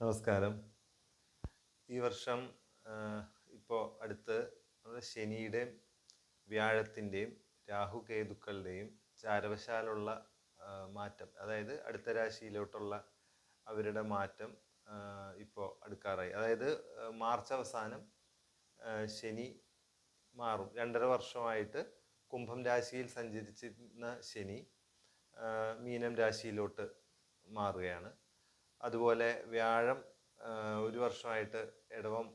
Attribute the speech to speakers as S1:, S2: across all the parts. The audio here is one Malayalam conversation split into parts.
S1: നമസ്കാരം. ഈ വർഷം ഇപ്പോൾ അടുത്ത് നമ്മുടെ ശനിയുടെയും വ്യാഴത്തിന്റെയും രാഹുകേതുക്കളുടെയും ചാരവശാലുള്ള മാറ്റം അതായത് അടുത്ത രാശിയിലോട്ടുള്ള അവരുടെ മാറ്റം ഇപ്പോൾ അടുക്കാറായി. അതായത് മാർച്ച് അവസാനം ശനി മാറും. രണ്ടര വർഷമായിട്ട് കുംഭം രാശിയിൽ സഞ്ചരിച്ചിരുന്ന ശനി മീനം രാശിയിലോട്ട് മാറുകയാണ്. അതുപോലെ വ്യാഴം ഒരു വർഷമായിട്ട് ഇടവം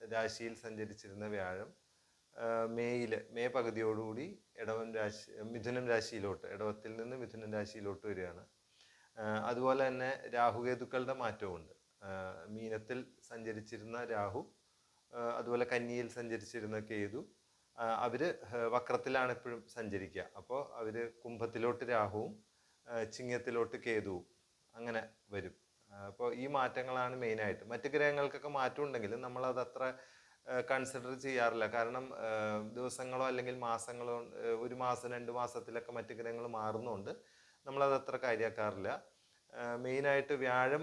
S1: രാശിയിൽ സഞ്ചരിച്ചിരുന്ന വ്യാഴം മേയിൽ മേ പകുതിയോടുകൂടി ഇടവം രാശി മിഥുനം രാശിയിലോട്ട് ഇടവത്തിൽ നിന്ന് മിഥുനം രാശിയിലോട്ട് വരികയാണ്. അതുപോലെ തന്നെ രാഹുകേതുക്കളുടെ മാറ്റവുമുണ്ട്. മീനത്തിൽ സഞ്ചരിച്ചിരുന്ന രാഹു അതുപോലെ കന്നിയിൽ സഞ്ചരിച്ചിരുന്ന കേതു അവർ വക്രത്തിലാണ് എപ്പോഴും സഞ്ചരിക്കുക. അപ്പോൾ അവർ കുംഭത്തിലോട്ട് രാഹുവും ചിങ്ങത്തിലോട്ട് കേതുവും അങ്ങനെ വരും. അപ്പോൾ ഈ മാറ്റങ്ങളാണ് മെയിനായിട്ട് മറ്റ് ഗ്രഹങ്ങൾക്കൊക്കെ മാറ്റം ഉണ്ടെങ്കിലും നമ്മളത് അത്ര കൺസിഡർ ചെയ്യാറില്ല. കാരണം ദിവസങ്ങളോ അല്ലെങ്കിൽ മാസങ്ങളോ ഒരു മാസം രണ്ട് മാസത്തിലൊക്കെ മറ്റ് ഗ്രഹങ്ങൾ മാറുന്നുണ്ട്. നമ്മളത് അത്ര കാര്യമാക്കാറില്ല മെയിനായിട്ട് വ്യാഴം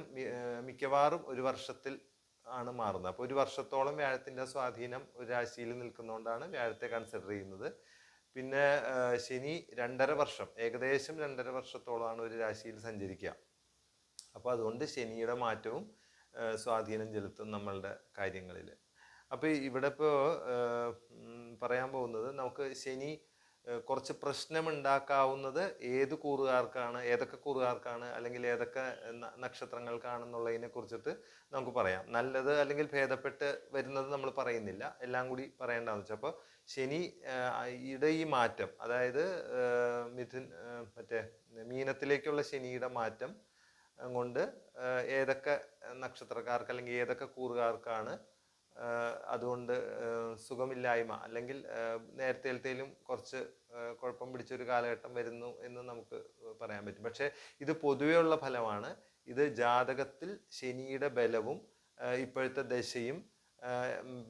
S1: മിക്കവാറും ഒരു വർഷത്തിൽ ആണ് മാറുന്നത്. അപ്പോൾ ഒരു വർഷത്തോളം വ്യാഴത്തിന്റെ സ്വാധീനം ഒരു രാശിയിൽ നിൽക്കുന്നതുകൊണ്ടാണ് വ്യാഴത്തെ കൺസിഡർ ചെയ്യുന്നത്. പിന്നെ ശനി രണ്ടര വർഷം. ഏകദേശം രണ്ടര വർഷത്തോളമാണ് ഒരു രാശിയിൽ സഞ്ചരിക്കുക. അപ്പോൾ അതുകൊണ്ട് ശനിയുടെ മാറ്റവും സ്വാധീനം ചെലുത്തും നമ്മളുടെ കാര്യങ്ങളിൽ അപ്പോൾ ഇവിടെ ഇപ്പോൾ പറയാൻ പോകുന്നത് നമുക്ക് ശനി കുറച്ച് പ്രശ്നമുണ്ടാക്കാവുന്നത് ഏത് കൂറുകാർക്കാണ് ഏതൊക്കെ കൂറുകാർക്കാണ് അല്ലെങ്കിൽ ഏതൊക്കെ നക്ഷത്രങ്ങൾക്കാണെന്നുള്ളതിനെ കുറിച്ചിട്ട് നമുക്ക് പറയാം. നല്ലത് അല്ലെങ്കിൽ ഭേദപ്പെട്ട് വരുന്നത് നമ്മൾ പറയുന്നില്ല. എല്ലാം കൂടി പറയേണ്ടതെന്ന് വെച്ചാൽ അപ്പോൾ ശനി ഇട ഈ മാറ്റം അതായത് മിഥുൻ മറ്റേ മീനത്തിലേക്കുള്ള ശനിയുടെ മാറ്റം കൊണ്ട് ഏതൊക്കെ നക്ഷത്രക്കാർക്ക് അല്ലെങ്കിൽ ഏതൊക്കെ കൂറുകാർക്കാണ് അതുകൊണ്ട് സുഖമില്ലായ്മ അല്ലെങ്കിൽ നേരത്തെ നേരത്തേലത്തേലും കുറച്ച് കുഴപ്പം പിടിച്ചൊരു കാലഘട്ടം വരുന്നു എന്ന് നമുക്ക് പറയാൻ പറ്റും. പക്ഷേ ഇത് പൊതുവെയുള്ള ഫലമാണ്. ഇത് ജാതകത്തിൽ ശനിയുടെ ബലവും ഇപ്പോഴത്തെ ദശയും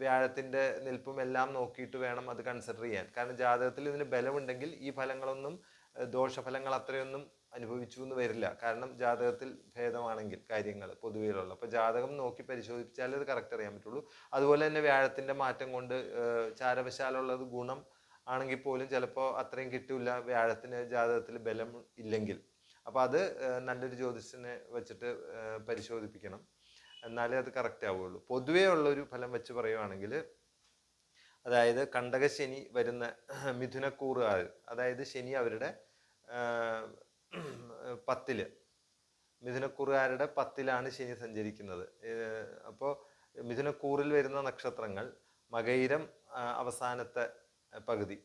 S1: വ്യാഴത്തിന്റെ നിൽപ്പും എല്ലാം നോക്കിയിട്ട് വേണം അത് കൺസിഡർ ചെയ്യാൻ. കാരണം ജാതകത്തിൽ ഇതിന് ബലമുണ്ടെങ്കിൽ ഈ ഫലങ്ങളൊന്നും ദോഷഫലങ്ങൾ അത്രയൊന്നും അനുഭവിച്ചു എന്ന് വരില്ല. കാരണം ജാതകത്തിൽ ഭേദമാണെങ്കിൽ കാര്യങ്ങൾ പൊതുവെയുള്ള അപ്പോൾ ജാതകം നോക്കി പരിശോധിച്ചാലേ അത് കറക്റ്റ് അറിയാൻ പറ്റുള്ളൂ. അതുപോലെ തന്നെ വ്യാഴത്തിന്റെ മാറ്റം കൊണ്ട് ചാരവശാലുള്ളത് ഗുണം ആണെങ്കിൽ പോലും ചിലപ്പോൾ അത്രയും കിട്ടൂല. വ്യാഴത്തിന് ജാതകത്തിൽ ബലം ഇല്ലെങ്കിൽ. അപ്പോൾ അത് നല്ലൊരു ജ്യോതിഷനെ വെച്ചിട്ട് പരിശോധിപ്പിക്കണം. എന്നാലേ അത് കറക്റ്റ് ആവുകയുള്ളൂ. പൊതുവേ ഉള്ളൊരു ഫലം വെച്ച് പറയുവാണെങ്കിൽ അതായത് കണ്ടകശനി വരുന്ന മിഥുനക്കൂറുകാർ അതായത് ശനി അവരുടെ പത്തിൽ. മിഥുനക്കൂറുകാരുടെ പത്തിലാണ് ശനി സഞ്ചരിക്കുന്നത്. അപ്പോൾ മിഥുനക്കൂറിൽ വരുന്ന നക്ഷത്രങ്ങൾ മകയിരം അവസാനത്തെ പകുതി.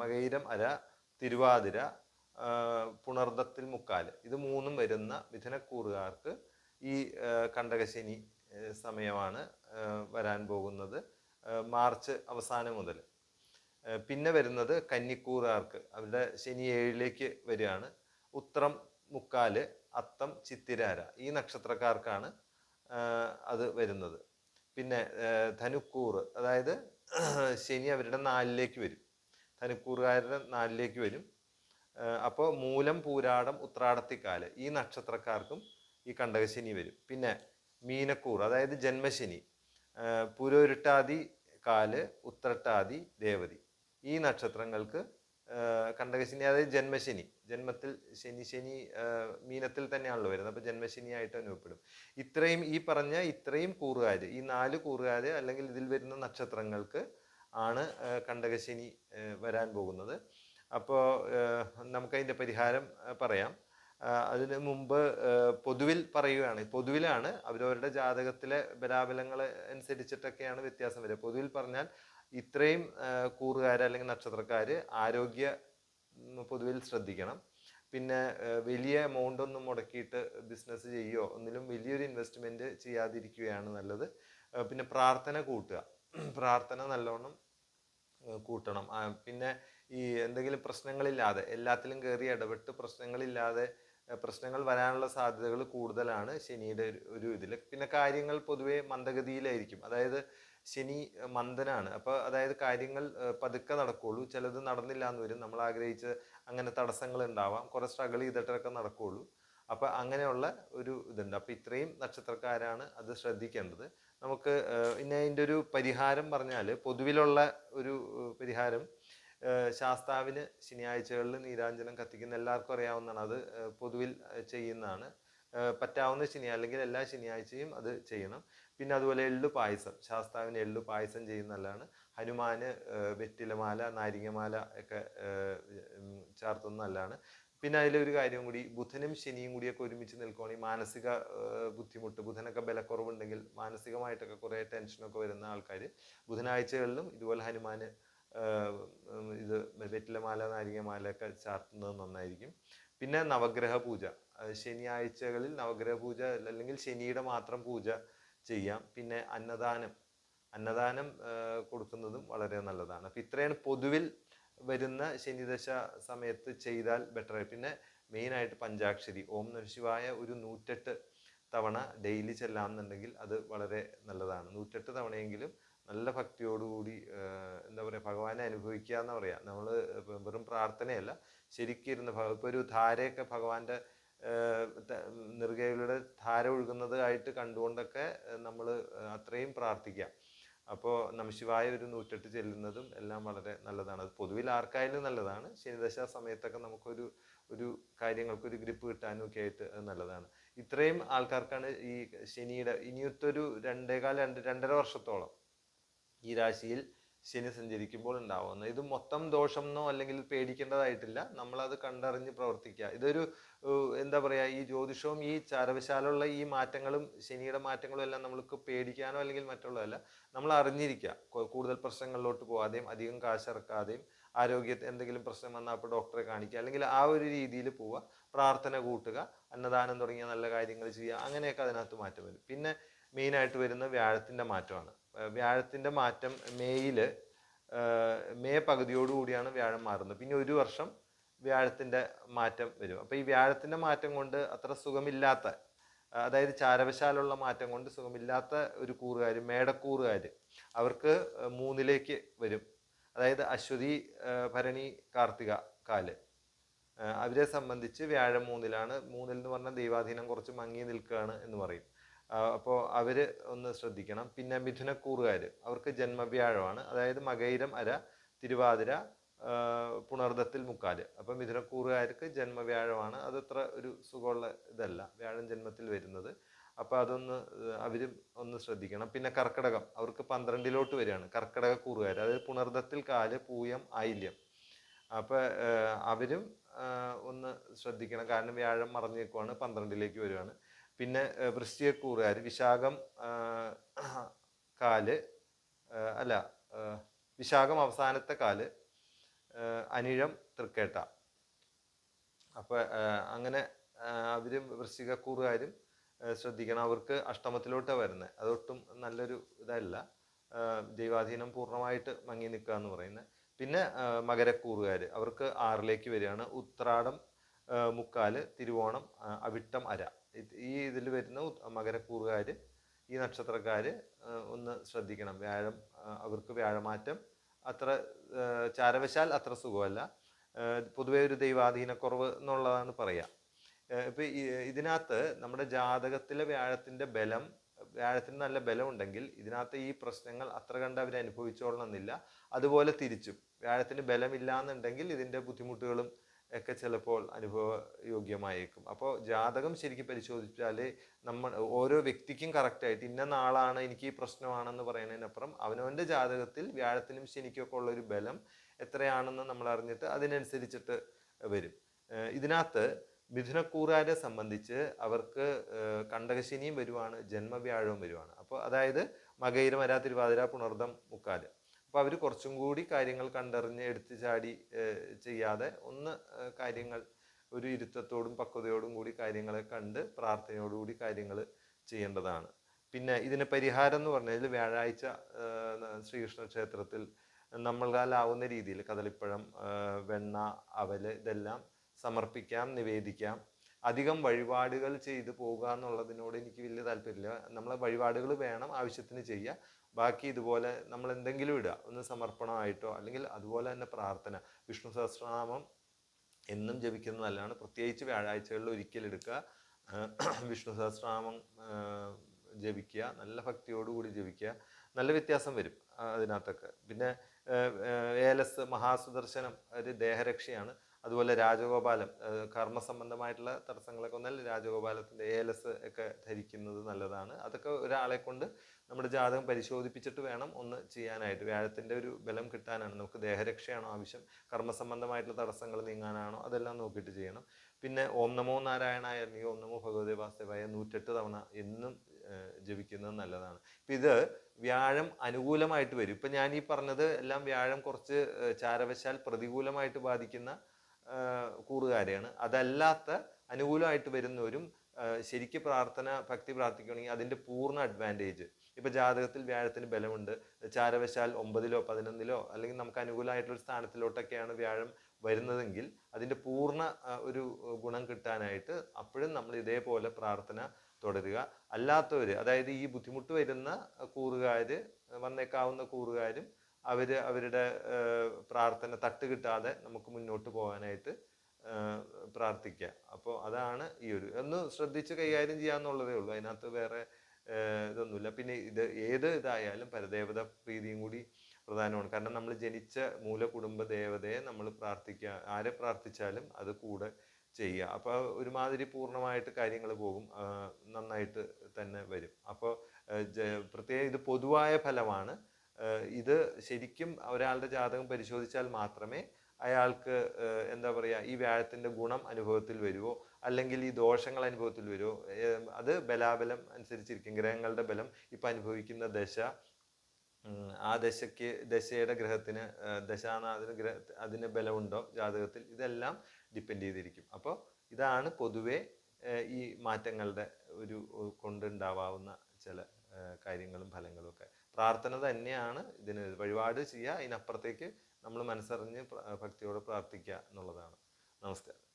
S1: മകയിരം അര തിരുവാതിര പുണർദത്തിൽ മുക്കാൽ ഇത് മൂന്നും വരുന്ന മിഥുനക്കൂറുകാർക്ക് ഈ കണ്ടകശനി സമയമാണ് വരാൻ പോകുന്നത് മാർച്ച് അവസാനം മുതൽ. പിന്നെ വരുന്നത് കന്നിക്കൂറുകാർക്ക്. അവരുടെ ശനി ഏഴിലേക്ക് വരികയാണ്. ഉത്രം മുക്കാൽ അത്തം ചിത്തിരാര ഈ നക്ഷത്രക്കാർക്കാണ് അത് വരുന്നത്. പിന്നെ ധനുക്കൂർ അതായത് ശനി അവരുടെ നാലിലേക്ക് വരും. ധനുക്കൂറുകാരുടെ നാലിലേക്ക് വരും. അപ്പോൾ മൂലം പൂരാടം ഉത്രാടത്തിക്കാൽ ഈ നക്ഷത്രക്കാർക്കും ഈ കണ്ടകശനി വരും. പിന്നെ മീനക്കൂർ അതായത് ജന്മശനി പുരോരുട്ടാതി കാൽ ഉത്രട്ടാതി രേവതി ഈ നക്ഷത്രങ്ങൾക്ക് കണ്ടകശനി അതായത് ജന്മശനി ജന്മത്തിൽ ശനി ശനി മീനത്തിൽ തന്നെയാണല്ലോ വരുന്നത്. അപ്പോൾ ജന്മശനിയായിട്ട് അനുഭവപ്പെടും. ഇത്രയും ഈ പറഞ്ഞ ഇത്രയും കൂറുകാർ ഈ നാല് കൂറുകാർ അല്ലെങ്കിൽ ഇതിൽ വരുന്ന നക്ഷത്രങ്ങൾക്ക് ആണ് കണ്ടകശനി വരാൻ പോകുന്നത്. അപ്പോൾ നമുക്കതിന്റെ പരിഹാരം പറയാം. അതിന് മുമ്പ് പൊതുവിൽ പറയുകയാണ്. പൊതുവിലാണ് അവരവരുടെ ജാതകത്തിലെ ബലാബലങ്ങൾ അനുസരിച്ചിട്ടൊക്കെയാണ് വ്യത്യാസം വരിക. പൊതുവിൽ പറഞ്ഞാൽ ഇത്രയും കൂറുകാർ അല്ലെങ്കിൽ നക്ഷത്രക്കാർ ആരോഗ്യ പൊതുവിൽ ശ്രദ്ധിക്കണം. പിന്നെ വലിയ എമൗണ്ട് ഒന്നും മുടക്കിയിട്ട് ബിസിനസ് ചെയ്യുകയോ ഒന്നിലും വലിയൊരു ഇൻവെസ്റ്റ്മെന്റ് ചെയ്യാതിരിക്കുകയാണ് നല്ലത്. പിന്നെ പ്രാർത്ഥന കൂട്ടുക. പ്രാർത്ഥന നല്ലോണം കൂട്ടണം. പിന്നെ ഈ എന്തെങ്കിലും പ്രശ്നങ്ങളില്ലാതെ എല്ലാത്തിലും കയറി ഇടപെട്ട് പ്രശ്നങ്ങളില്ലാതെ പ്രശ്നങ്ങൾ വരാനുള്ള സാധ്യതകൾ കൂടുതലാണ് ശനിയുടെ ഒരു ഇതിൽ പിന്നെ കാര്യങ്ങൾ പൊതുവെ മന്ദഗതിയിലായിരിക്കും. അതായത് ശനി മന്ദനാണ്. അപ്പോൾ അതായത് കാര്യങ്ങൾ പതുക്കെ നടക്കുകയുള്ളൂ ചിലത് നടന്നില്ല എന്ന് വരും. നമ്മൾ ആഗ്രഹിച്ച് അങ്ങനെ തടസ്സങ്ങൾ ഉണ്ടാവാം. കുറെ സ്ട്രഗിൾ ചെയ്തിട്ടൊക്കെ നടക്കുകയുള്ളൂ അപ്പോൾ അങ്ങനെയുള്ള ഒരു ഇതുണ്ട്. അപ്പോൾ ഇത്രയും നക്ഷത്രക്കാരാണ് അത് ശ്രദ്ധിക്കേണ്ടത്. നമുക്ക് പിന്നെ അതിന്റെ ഒരു പരിഹാരം പറഞ്ഞാൽ പൊതുവിലുള്ള ഒരു പരിഹാരം ശാസ്താവിന് ശനിയാഴ്ചകളിൽ നീരാഞ്ജനം കത്തിക്കുന്ന എല്ലാവർക്കും അറിയാവുന്നതാണ്. അത് പൊതുവിൽ ചെയ്യുന്നതാണ്. പറ്റാവുന്ന ശനി അല്ലെങ്കിൽ എല്ലാ ശനിയാഴ്ചയും അത് ചെയ്യണം. പിന്നെ അതുപോലെ എള്ളു പായസം. ശാസ്താവിന് എള്ളു പായസം ചെയ്യുന്ന നല്ലതാണ് ഹനുമാന് വെറ്റിലമാല നാരിങ്ങമാല ഒക്കെ ചേർത്തുന്നതല്ലാണ് പിന്നെ അതിലൊരു കാര്യം കൂടി ബുധനും ശനിയും കൂടിയൊക്കെ ഒരുമിച്ച് നിൽക്കുകയാണെങ്കിൽ മാനസിക ബുദ്ധിമുട്ട് ബുധനൊക്കെ ബലക്കുറവുണ്ടെങ്കിൽ മാനസികമായിട്ടൊക്കെ കുറേ ടെൻഷനൊക്കെ വരുന്ന ആൾക്കാർ ബുധനാഴ്ചകളിലും ഇതുപോലെ ഹനുമാന് ഇത് വെറ്റിലമാല നാരികമാല ഒക്കെ ചാർത്തുന്നത് നന്നായിരിക്കും. പിന്നെ നവഗ്രഹ പൂജ. ശനിയാഴ്ചകളിൽ നവഗ്രഹ പൂജ അല്ലെങ്കിൽ ശനിയുടെ മാത്രം പൂജ ചെയ്യാം. പിന്നെ അന്നദാനം. അന്നദാനം കൊടുക്കുന്നതും വളരെ നല്ലതാണ്. അപ്പം ഇത്രയാണ് പൊതുവിൽ വരുന്ന ശനിദശ സമയത്ത് ചെയ്താൽ ബെറ്റർ പിന്നെ മെയിനായിട്ട് പഞ്ചാക്ഷരി. ഓം നമശിവായ ഒരു നൂറ്റെട്ട് തവണ ഡെയിലി ചെല്ലാമെന്നുണ്ടെങ്കിൽ അത് വളരെ നല്ലതാണ്. നൂറ്റെട്ട് തവണയെങ്കിലും നല്ല ഭക്തിയോടുകൂടി എന്താ പറയുക ഭഗവാനെ അനുഭവിക്കുക എന്ന് പറയാം നമ്മൾ വെറും പ്രാർത്ഥനയല്ല. ശരിക്കും ഇരുന്ന് ഭഗ- ഇപ്പൊ ഒരു ധാരയൊക്കെ ഭഗവാന്റെ നെറുകയിലൂടെ ധാര ഒഴുകുന്നതായിട്ട് കണ്ടുകൊണ്ടൊക്കെ നമ്മൾ അത്രയും പ്രാർത്ഥിക്കാം. അപ്പോൾ നമശിവായ ഒരു നൂറ്റെട്ട് ചെല്ലുന്നതും എല്ലാം വളരെ നല്ലതാണ്. അത് പൊതുവിൽ ആർക്കായാലും നല്ലതാണ്. ശനിദശ സമയത്തൊക്കെ നമുക്കൊരു ഒരു കാര്യങ്ങൾക്കൊരു ഗ്രിപ്പ് കിട്ടാനും ഒക്കെ ആയിട്ട് നല്ലതാണ്. ഇത്രയും ആൾക്കാർക്കാണ് ഈ ശനിയുടെ ഇനിയൊത്തൊരു രണ്ടേകാൽ രണ്ട് രണ്ടര വർഷത്തോളം ഈ രാശിയിൽ ശനി സഞ്ചരിക്കുമ്പോൾ ഉണ്ടാവുന്നത്. ഇത് മൊത്തം ദോഷം എന്നോ അല്ലെങ്കിൽ പേടിക്കേണ്ടതായിട്ടില്ല. നമ്മളത് കണ്ടറിഞ്ഞ് പ്രവർത്തിക്കുക. ഇതൊരു എന്താ പറയുക ഈ ജ്യോതിഷവും ഈ ചാരവശാലുള്ള ഈ മാറ്റങ്ങളും ശനിയുടെ മാറ്റങ്ങളും എല്ലാം നമ്മൾക്ക് പേടിക്കാനോ അല്ലെങ്കിൽ മറ്റുള്ളതല്ല നമ്മൾ അറിഞ്ഞിരിക്കുക. കൂടുതൽ പ്രശ്നങ്ങളിലോട്ട് പോകാതെയും അധികം കാശിറക്കാതെയും ആരോഗ്യത്തെ എന്തെങ്കിലും പ്രശ്നം വന്നാൽ അപ്പോൾ ഡോക്ടറെ കാണിക്കുക. അല്ലെങ്കിൽ ആ ഒരു രീതിയിൽ പോവുക. പ്രാർത്ഥന കൂട്ടുക. അന്നദാനം തുടങ്ങിയ നല്ല കാര്യങ്ങൾ ചെയ്യുക. അങ്ങനെയൊക്കെ അതിനകത്ത് മാറ്റം വരും. പിന്നെ മെയിനായിട്ട് വരുന്ന വ്യാഴത്തിന്റെ മാറ്റമാണ്. വ്യാഴത്തിന്റെ മാറ്റം മേയിൽ മേ പകുതിയോടുകൂടിയാണ് വ്യാഴം മാറുന്നത്. പിന്നെ ഒരു വർഷം വ്യാഴത്തിന്റെ മാറ്റം വരും. അപ്പോൾ ഈ വ്യാഴത്തിന്റെ മാറ്റം കൊണ്ട് അത്ര സുഖമില്ലാത്ത അതായത് ചാരവശാലുള്ള മാറ്റം കൊണ്ട് സുഖമില്ലാത്ത ഒരു കൂറുകാർ മേടക്കൂറുകാർ അവർക്ക് മൂന്നിലേക്ക് വരും. അതായത് അശ്വതി ഭരണി കാർത്തിക കാൽ. അവരെ സംബന്ധിച്ച് വ്യാഴം മൂന്നിലാണ്. മൂന്നിൽ എന്ന് പറഞ്ഞാൽ ദൈവാധീനം കുറച്ച് മങ്ങി നിൽക്കുകയാണ് എന്ന് പറയും. അപ്പോൾ അവർ ഒന്ന് ശ്രദ്ധിക്കണം. പിന്നെ മിഥുനക്കൂറുകാർ അവർക്ക് ജന്മവ്യാഴമാണ്. അതായത് മകൈരം അര തിരുവാതിര പുണർദത്തിൽ മുക്കാൽ. അപ്പം മിഥുനക്കൂറുകാർക്ക് ജന്മവ്യാഴമാണ്. അതത്ര ഒരു സുഖമുള്ള ഇതല്ല. വ്യാഴം ജന്മത്തിൽ വരുന്നത്. അപ്പോൾ അതൊന്ന് അവരും ഒന്ന് ശ്രദ്ധിക്കണം. പിന്നെ കർക്കിടകം അവർക്ക് പന്ത്രണ്ടിലോട്ട് വരികയാണ്. കർക്കിടക കൂറുകാർ അതായത് പുണർദത്തിൽ കാൽ പൂയം ആയില്യം. അപ്പോൾ അവരും ഒന്ന് ശ്രദ്ധിക്കണം. കാരണം വ്യാഴം മറഞ്ഞു നിൽക്കുവാണ് പന്ത്രണ്ടിലേക്ക് വരുവാണ് പിന്നെ വൃശ്ചികക്കൂറുകാർ വിശാഖം കാൽ അല്ല വിശാഖം അവസാനത്തെ കാൽ അനിഴം തൃക്കേട്ട. അപ്പോൾ അങ്ങനെ അവരും വൃശ്ചികക്കൂറുകാരും ശ്രദ്ധിക്കണം. അവർക്ക് അഷ്ടമത്തിലോട്ടാണ് വരുന്നത് അതൊട്ടും നല്ലൊരു ഇതല്ല. ദൈവാധീനം പൂർണമായിട്ട് മങ്ങി നിൽക്കുക എന്ന് പറയുന്നത് പിന്നെ മകരക്കൂറുകാർ അവർക്ക് ആറിലേക്ക് വരികയാണ്. ഉത്രാടം മുക്കാൽ തിരുവോണം അവിട്ടം അര. ഈ ഇതിൽ വരുന്ന മകരക്കൂറുകാർ ഈ നക്ഷത്രക്കാർ ഒന്ന് ശ്രദ്ധിക്കണം. വ്യാഴം അവർക്ക് വ്യാഴമാറ്റം അത്ര ചാരവശാൽ അത്ര സുഖമല്ല. പൊതുവേ പൊതുവെ ഒരു ദൈവാധീനക്കുറവ് എന്നുള്ളതാണ് പറയുക ഇപ്പം ഇതിനകത്ത് നമ്മുടെ ജാതകത്തിലെ വ്യാഴത്തിന്റെ ബലം വ്യാഴത്തിന് നല്ല ബലം ഉണ്ടെങ്കിൽ ഇതിനകത്ത് ഈ പ്രശ്നങ്ങൾ അത്ര കണ്ട് അവർ അനുഭവിച്ചോളണമെന്നില്ല അതുപോലെ തിരിച്ചും. വ്യാഴത്തിന് ബലമില്ല എന്നുണ്ടെങ്കിൽ ഇതിന്റെ ബുദ്ധിമുട്ടുകളും ഒക്കെ ചിലപ്പോൾ അനുഭവയോഗ്യമായേക്കും. അപ്പോൾ ജാതകം ശരിക്കും പരിശോധിച്ചാൽ നമ്മൾ ഓരോ വ്യക്തിക്കും കറക്റ്റായിട്ട് ഇന്ന നാളാണ് എനിക്ക് ഈ പ്രശ്നമാണെന്ന് പറയുന്നതിനപ്പുറം അവനവന്റെ ജാതകത്തിൽ വ്യാഴത്തിനും ശനിക്കൊക്കെ ഉള്ളൊരു ബലം എത്രയാണെന്ന് നമ്മൾ അറിഞ്ഞിട്ട് അതിനനുസരിച്ചിട്ട് വരും. ഇതിനകത്ത് മിഥുനക്കൂറാരെ സംബന്ധിച്ച് അവർക്ക് കണ്ടകശനിയും വരുവാണ് ജന്മവ്യാഴവും വരുവാണ്. അപ്പോൾ അതായത് മകയിരം വരാ തിരുവാതിര പുണർദം മുക്കാൽ. അപ്പോൾ അവർ കുറച്ചും കൂടി കാര്യങ്ങൾ കണ്ടറിഞ്ഞ് എടുത്തു ചാടി ചെയ്യാതെ ഒന്ന് കാര്യങ്ങൾ ഒരു ഇരുത്തത്തോടും പക്വതയോടും കൂടി കാര്യങ്ങളെ കണ്ട് പ്രാർത്ഥനയോടുകൂടി കാര്യങ്ങൾ ചെയ്യേണ്ടതാണ്. പിന്നെ ഇതിന് പരിഹാരം എന്ന് പറഞ്ഞാൽ വ്യാഴാഴ്ച ശ്രീകൃഷ്ണ ക്ഷേത്രത്തിൽ നമ്മളാലാവുന്ന രീതിയിൽ കദളിപ്പഴം വെണ്ണ അവൽ ഇതെല്ലാം സമർപ്പിക്കാം നിവേദിക്കാം. അധികം വഴിപാടുകൾ ചെയ്തു പോകുക എന്നുള്ളതിനോട് എനിക്ക് വലിയ താല്പര്യമില്ല. നമ്മളെ വഴിപാടുകൾ വേണം ആവശ്യത്തിന് ചെയ്യുക ബാക്കി ഇതുപോലെ നമ്മൾ എന്തെങ്കിലും ഇടുക. ഒന്ന് സമർപ്പണമായിട്ടോ അല്ലെങ്കിൽ അതുപോലെ തന്നെ പ്രാർത്ഥന. വിഷ്ണു സഹസ്രനാമം എന്നും ജപിക്കുന്നത് നല്ലതാണ് പ്രത്യേകിച്ച് വ്യാഴാഴ്ചകളിൽ ഒരിക്കലെടുക്കുക വിഷ്ണു സഹസ്രനാമം ജപിക്കുക. നല്ല ഭക്തിയോടുകൂടി ജപിക്കുക. നല്ല വ്യത്യാസം വരും അതിനകത്തൊക്കെ. പിന്നെ ഏലസ് മഹാസുദർശനം ഒരു ദേഹരക്ഷയാണ്. അതുപോലെ രാജഗോപാലം കർമ്മസംബന്ധമായിട്ടുള്ള തടസ്സങ്ങളൊക്കെ വന്നാൽ രാജഗോപാലത്തിന്റെ ഏലസ് ഒക്കെ ധരിക്കുന്നത് നല്ലതാണ്. അതൊക്കെ ഒരാളെ കൊണ്ട് നമ്മുടെ ജാതകം പരിശോധിപ്പിച്ചിട്ട് വേണം ഒന്ന് ചെയ്യാനായിട്ട്. വ്യാഴത്തിന്റെ ഒരു ബലം കിട്ടാനാണ്. നമുക്ക് ദേഹരക്ഷയാണോ ആവശ്യം? കർമ്മസംബന്ധമായിട്ടുള്ള തടസ്സങ്ങൾ നീങ്ങാനാണോ? അതെല്ലാം നോക്കിയിട്ട് ചെയ്യണം. പിന്നെ ഓം നമോ നാരായണായ അല്ലെങ്കിൽ ഓം നമോ ഭഗവതി വാസുദേവായ നൂറ്റെട്ട് തവണ എന്നും ജപിക്കുന്നത് നല്ലതാണ്. ഇപ്പം ഇത് വ്യാഴം അനുകൂലമായിട്ട് വരും. ഇപ്പം ഞാൻ ഈ പറഞ്ഞത് എല്ലാം വ്യാഴം കുറച്ച് ചാരവശാൽ പ്രതികൂലമായിട്ട് ബാധിക്കുന്ന കൂറുകാരെയാണ് അതല്ലാത്ത അനുകൂലമായിട്ട് വരുന്നവരും ശരിക്കും പ്രാർത്ഥന ഭക്തി പ്രാർത്ഥിക്കുകയാണെങ്കിൽ അതിന്റെ പൂർണ അഡ്വാന്റേജ് ഇപ്പം ജാതകത്തിൽ വ്യാഴത്തിന് ബലമുണ്ട്. ചാരവശാൽ ഒമ്പതിലോ പതിനൊന്നിലോ അല്ലെങ്കിൽ നമുക്ക് അനുകൂലമായിട്ടുള്ള സ്ഥാനത്തിലോട്ടൊക്കെയാണ് വ്യാഴം വരുന്നതെങ്കിൽ അതിന്റെ പൂർണ ഒരു ഗുണം കിട്ടാനായിട്ട് അപ്പോഴും നമ്മൾ ഇതേപോലെ പ്രാർത്ഥന തുടരുക. അല്ലാത്തവർ അതായത് ഈ ബുദ്ധിമുട്ട് വരുന്ന കൂറുകാർ വന്നേക്കാവുന്ന കൂറുകാരും അവർ അവരുടെ പ്രാർത്ഥന തട്ട് കിട്ടാതെ നമുക്ക് മുന്നോട്ട് പോകാനായിട്ട് പ്രാർത്ഥിക്കുക അപ്പോൾ അതാണ് ഈ ഒരു ഒന്ന് ശ്രദ്ധിച്ച് കൈകാര്യം ചെയ്യാന്നുള്ളതേ ഉള്ളൂ. അതിനകത്ത് വേറെ ഇതൊന്നുമില്ല. പിന്നെ ഇത് ഏത് ഇതായാലും പരദേവത പ്രീതിയും കൂടി പ്രധാനമാണ്. കാരണം നമ്മൾ ജനിച്ച മൂല കുടുംബ ദേവതയെ നമ്മൾ പ്രാർത്ഥിക്കുക ആരെ പ്രാർത്ഥിച്ചാലും അത് കൂടെ ചെയ്യുക. അപ്പോൾ ഒരുമാതിരി പൂർണമായിട്ട് കാര്യങ്ങൾ പോകും നന്നായിട്ട് തന്നെ വരും. അപ്പോൾ പ്രത്യേകം ഇത് പൊതുവായ ഫലമാണ്. ഇത് ശരിക്കും ഒരാളുടെ ജാതകം പരിശോധിച്ചാൽ മാത്രമേ അയാൾക്ക് എന്താ പറയുക ഈ വ്യാഴത്തിന്റെ ഗുണം അനുഭവത്തിൽ വരുമോ അല്ലെങ്കിൽ ഈ ദോഷങ്ങൾ അനുഭവത്തിൽ വരുമോ അത് ബലാബലം അനുസരിച്ചിരിക്കും ഗ്രഹങ്ങളുടെ ബലം ഇപ്പം അനുഭവിക്കുന്ന ദശ. ആ ദശയ്ക്ക് ദശയുടെ ഗ്രഹത്തിന് ദശാനാഥന് ഗ്രഹ അതിന് ബലമുണ്ടോ ജാതകത്തിൽ? ഇതെല്ലാം ഡിപ്പെൻഡ് ചെയ്തിരിക്കും. അപ്പോൾ ഇതാണ് പൊതുവേ ഈ മാറ്റങ്ങളുടെ ഒരു കൊണ്ടുണ്ടാവാവുന്ന ചില കാര്യങ്ങളും ഫലങ്ങളും ഒക്കെ. പ്രാർത്ഥന തന്നെയാണ് ഇതിന് വഴിപാട് ചെയ്യുക. അതിനപ്പുറത്തേക്ക് നമ്മൾ മനസ്സറിഞ്ഞ് ഭക്തിയോട് പ്രാർത്ഥിക്കുക എന്നുള്ളതാണ്. നമസ്കാരം.